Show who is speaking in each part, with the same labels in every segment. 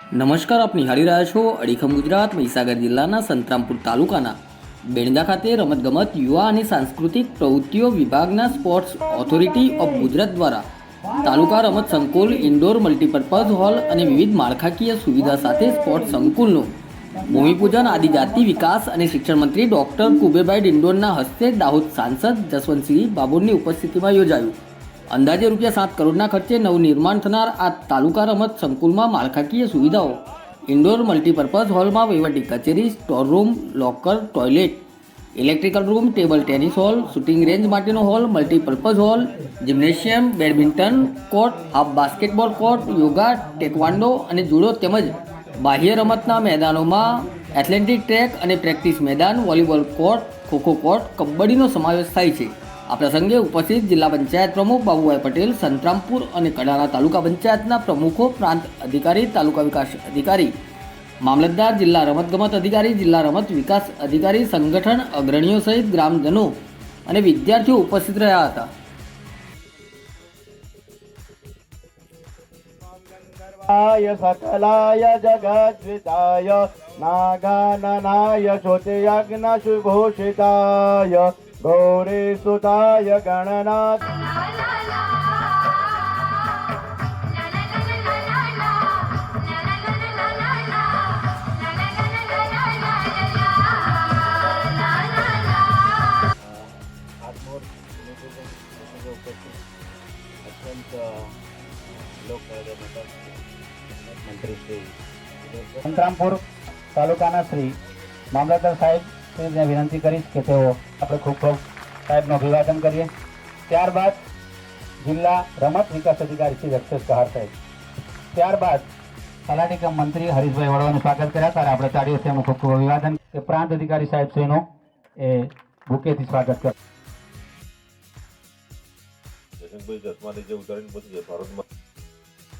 Speaker 1: નમસ્કાર આપ નિહાળી રહ્યા છો અડીખમ ગુજરાત, મહીસાગર જિલ્લાના સંતરામપુર તાલુકાના. બેણદા ખાતે રમતગમત, યુવા અને સાંસ્કૃતિક પ્રવૃત્તિઓ વિભાગના સ્પોર્ટ્સ ઓથોરિટી ઓફ ગુજરાત દ્વારા તાલુકા રમત સંકુલ, ઇન્ડોર મલ્ટીપર્પઝ હોલ અને વિવિધ માળખાકીય સુવિધા સાથે સ્પોર્ટ્સ સંકુલનું ભૂમિપૂજન, આદિજાતિ વિકાસ અને શિક્ષણ મંત્રી ડોક્ટર કુબેભાઈ ડિંડોરના હસ્તે દાહોદ સાંસદ જસવંતસિંહ બાબુરની ઉપસ્થિતિમાં યોજાયું. અંદાજે રૂપિયા સાત કરોડના ખર્ચે નવનિર્માણ થનાર આ તાલુકા રમત સંકુલમાં માળખાકીય સુવિધાઓ. ઇન્ડોર મલ્ટીપર્પઝ હોલમાં વહીવટી કચેરી, store room, locker, toilet. Electrical room, table tennis hall, shooting range માટેનો hall, multipurpose hall, gymnasium, badminton court, half basketball court, yoga taekwondo અને જુડો તેમજ બાહ્ય રમતના મેદાનોમાં એથ્લેટિક ટ્રેક અને પ્રેક્ટિસ મેદાન, વોલીબોલ કોર્ટ, ખોખો કોર્ટ, કબડ્ડીનો સમાવેશ થાય છે. આ પ્રસંગે ઉપસ્થિત જિલ્લા પંચાયત પ્રમુખ બાબુભાઈ પટેલ, સંતરામપુર અને કડાણા તાલુકા પંચાયતના પ્રમુખો, પ્રાંત અધિકારી, તાલુકા વિકાસ અધિકારી, મામલતદાર, જિલ્લા રમતગમત અધિકારી, જિલ્લા રમત વિકાસ અધિકારી, સંગઠન, અગ્રણીઓ સહિત ગ્રામજનો અને વિદ્યાર્થીઓ ઉપસ્થિત રહ્યા હતા.
Speaker 2: નાય સકલાય જગદ્વિતાય નાગાનનાય गौरे सुताय गणनाथ। अत्यंत मंत्री श्री संतरामपूर तालुकाना श्री मामलदार साहेब શ્રીને વિનંતી કરીશ કે તેઓ આપણે ખૂબ ખૂબ સાહેબનું અભિવાદન કરીએ. ત્યારબાદ જિલ્લા રમત વિકાસ અધિકારી શ્રી રક્ષેશ કહાર સાહેબ. ત્યારબાદ કમ મંત્રી હરીશભાઈ વડવાનું સ્વાગત કર્યા. ત્યારે આપણે તાળીઓથી એમનું ખૂબ ખૂબ અભિવાદન. કે પ્રાંત અધિકારી સાહેબ શ્રીનું એ બુકેથી સ્વાગત કર
Speaker 3: જસંગભાઈ ચશ્માની જે ઉતારીને પછી છે ભારતમાં.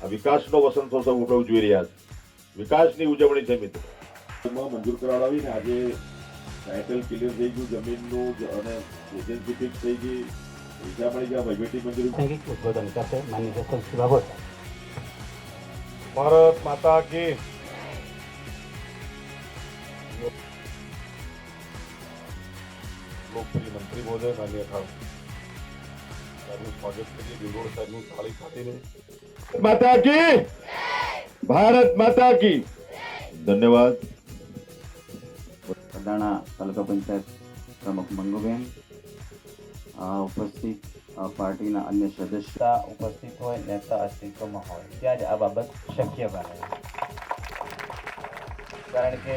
Speaker 3: આ વિકાસનો વસંતોત્સવ ઉજવી રહ્યા છે. વિકાસની ઉજવણી છે મિત્રો. મંજૂર કરાવડાવીને આજે ટાઇટલ ક્લિયર થઈ ગયું જમીનનું અને એજન્સી ફિક્સ થઈ ગઈ. પૈસા મળી ગયા વહીવટી મંજૂરી
Speaker 2: પ્રાસંગિક ઉદ્બોધન કરશે માન્ય જસવંતસિંહ બાબત.
Speaker 3: ભારત માતા કી લોકપ્રિય મંત્રી મહોદય માન્ય ખાવ સાહેબનું સ્વાગત કરીએ માતા કી! ભારત માતા કી! ધન્યવાદ.
Speaker 4: કડાણા તાલુકા પંચાયત પ્રમુખ મંગુબેન. ઉપસ્થિત પાર્ટીના અન્ય સદસ્ય ઉપસ્થિત હોય, નેતા અસ્તિત્વમાં હોય. ત્યાં જ આ બાબત શક્ય બને. કારણ કે